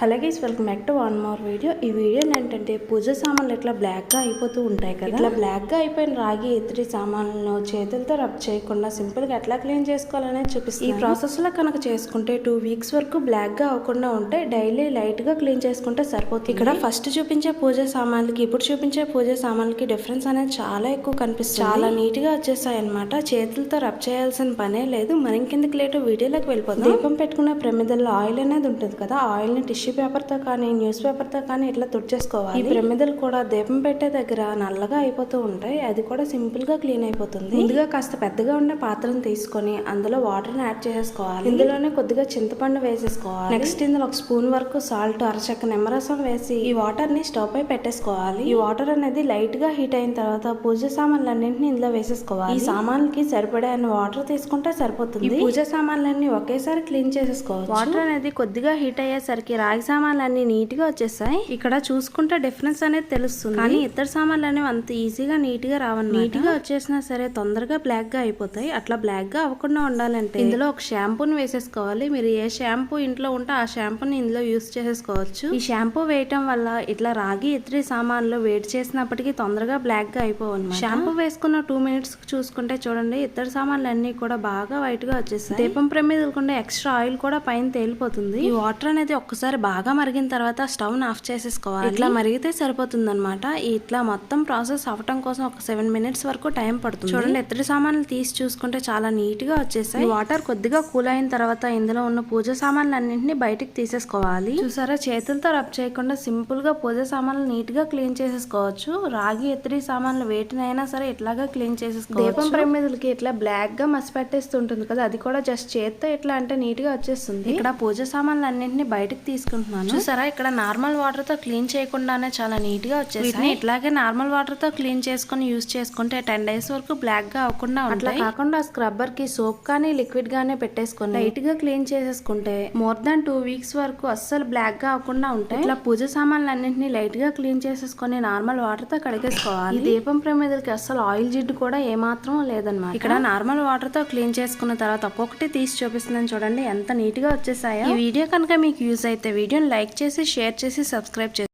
Hello guys welcome back to one more video ఈ video ఏంటంటే పూజ సామాన్లు ఇట్లా బ్లాక్గా అయిపోతూ ఉంటాయి కదా? ఇట్లా బ్లాక్గా అయిపోయిన రాగి ఇతడి సామాన్లను చేతులతో రబ్ చేయకుండా సింపుల్గా ఎట్లా క్లీన్ చేసుకోవాలనేది చూపిస్తుంది ఈ ప్రాసెస్లో కనుక చేసుకుంటే టూ వీక్స్ వరకు బ్లాక్గా అవ్వకుండా ఉంటే డైలీ లైట్గా క్లీన్ చేసుకుంటే సరిపోతుంది. ఇక్కడ ఫస్ట్ చూపించే పూజ సామాన్లకి ఇప్పుడు చూపించే పూజ సామాన్లకి డిఫరెన్స్ అనేది చాలా ఎక్కువ కనిపిస్తుంది. చాలా నీట్గా వచ్చేసాయి అనమాట చేతులతో రబ్ చేయాల్సిన పనే లేదు. మరింకెందుకు లేటు? వీడియోలోకి వెళ్ళిపోతుంది దీపం పెట్టుకునే ప్రమిదల్లో ఆయిల్ అనేది ఉంటుంది కదా ఆయిల్ని టిష్యూ పేపర్తో కానీ న్యూస్ పేపర్తో కానీ ఇట్లా తుడిచేసుకోవాలి. ఈ ప్రమిదలు కూడా దీపం పెట్టే దగ్గర నల్లగా అయిపోతూ ఉంటాయి. అది కూడా సింపుల్గా క్లీన్ అయిపోతుంది. ముందుగా కాస్త పెద్దగా ఉండే పాత్రను తీసుకొని అందులో వాటర్ని యాడ్ చేసేసుకోవాలి. ఇందులోనే కొద్దిగా చింతపండు వేసేసుకోవాలి. నెక్స్ట్ ఇందులో ఒక స్పూన్ వరకు సాల్ట్ అరచక్క నిమ్మరసం వేసి ఈ వాటర్ని స్టవ్ పై పెట్టేసుకోవాలి. ఈ వాటర్ అనేది లైట్గా హీట్ అయిన తర్వాత పూజ సామాన్లన్నింటినీ ఇందులో వేసేసుకోవాలి. ఈ సామాన్లకి సరిపడే వాటర్ తీసుకుంటే సరిపోతుంది. పూజ సామాన్లన్నీ ఒకేసారి క్లీన్ చేసేసుకోవాలి వాటర్ అనేది కొద్దిగా హీట్ అయ్యేసరికి సామాన్లు అన్ని నీట్గా వచ్చేసాయి ఇక్కడ చూసుకుంటే డిఫరెన్స్ అనేది తెలుస్తుంది. కానీ ఇతర సామాన్లు అనేవి అంత ఈజీగా నీట్గా రావన్నమాట. నీట్గా వచ్చేసినా సరే తొందరగా బ్లాక్గా అయిపోతాయి. అట్లా బ్లాక్గా అవ్వకుండా ఉండాలంటే ఇందులో ఒక షాంపూని వేసేసుకోవాలి. మీరు ఏ షాంపూ ఇంట్లో ఉంటే ఆ షాంపూని ఇందులో యూస్ చేసేసుకోవచ్చు. ఈ షాంపూ వేయటం వల్ల ఇట్లా రాగి ఇతరి సామాన్లు వేడి చేసినప్పటికీ తొందరగా బ్లాక్గా అయిపోవాలి షాంపూ వేసుకున్న టూ మినిట్స్ చూసుకుంటే చూడండి ఇతర సామాన్లు అన్ని కూడా బాగా వైట్గా వచ్చేసాయి దీపం ప్రమిదలకుండా ఎక్స్ట్రా ఆయిల్ కూడా పైన తేలిపోతుంది. ఈ వాటర్ అనేది ఒక్కసారి బాగా మరిగిన తర్వాత స్టవ్ ఆఫ్ చేసేసుకోవాలి. ఇట్లా మరిగితే సరిపోతుంది అనమాట ఇట్లా మొత్తం ప్రాసెస్ అవ్వటం కోసం ఒక సెవెన్ మినిట్స్ వరకు టైం పడుతుంది. చూడండి ఇతర సామాన్లు తీసి చూసుకుంటే చాలా నీట్గా వచ్చేసాయి వాటర్ కొద్దిగా కూల్ అయిన తర్వాత ఇందులో ఉన్న పూజ సామాన్లు అన్నింటినీ బయటికి తీసేసుకోవాలి. చూసారా చేతులతో రబ్ చేయకుండా సింపుల్గా పూజ సామాన్లు నీట్గా క్లీన్ చేసేసుకోవచ్చు. రాగి ఇతరి సామాన్లు వేటినైనా సరే ఇట్లాగా క్లీన్ చేసేసుకోవచ్చు. దీపం ప్రమిదలకి ఇట్లా బ్లాక్గా మసి పెట్టేస్తుంటుంది కదా అది కూడా జస్ట్ చేత్తో ఇట్లా అంటే నీట్గా వచ్చేస్తుంది. ఇక్కడ పూజ సామాన్లు అన్నింటినీ బయటకు తీసుకుంటున్నాను. చూసారా? ఇక్కడ నార్మల్ వాటర్తో క్లీన్ చేయకుండానే చాలా నీట్గా వచ్చేసి ఇట్లాగే నార్మల్ వాటర్తో క్లీన్ చేసుకొని యూస్ చేసుకుంటే టెన్ డేస్ వరకు బ్లాక్గా అవ్వకుండా అట్లా కాకుండా స్క్రబ్బర్కి సోప్ కానీ లిక్విడ్ గానే పెట్టేసుకొని లైట్గా క్లీన్ చేసేసుకుంటే మోర్ దాన్ టూ వీక్స్ వరకు అస్సలు బ్లాక్గా అవ్వకుండా ఉంటాయి. ఇట్లా పూజ సామాన్లు అన్నింటినీ లైట్గా క్లీన్ చేసేసుకొని నార్మల్ వాటర్తో కడిగేసుకోవాలి దీపం ప్రమిదలకి అస్సలు ఆయిల్ జిడ్డు కూడా ఏమాత్రం లేదన్నమాట. ఇక్కడ నార్మల్ వాటర్తో క్లీన్ చేసుకున్న తర్వాత ఒక్కొక్కటి తీసి చూపిస్తున్నాను చూడండి ఎంత నీట్గా వచ్చేసాయో. ఈ వీడియో కనుక మీకు యూజ్ అయితే వీడియోని లైక్ చేసి షేర్ చేసి సబ్స్క్రైబ్ చేసి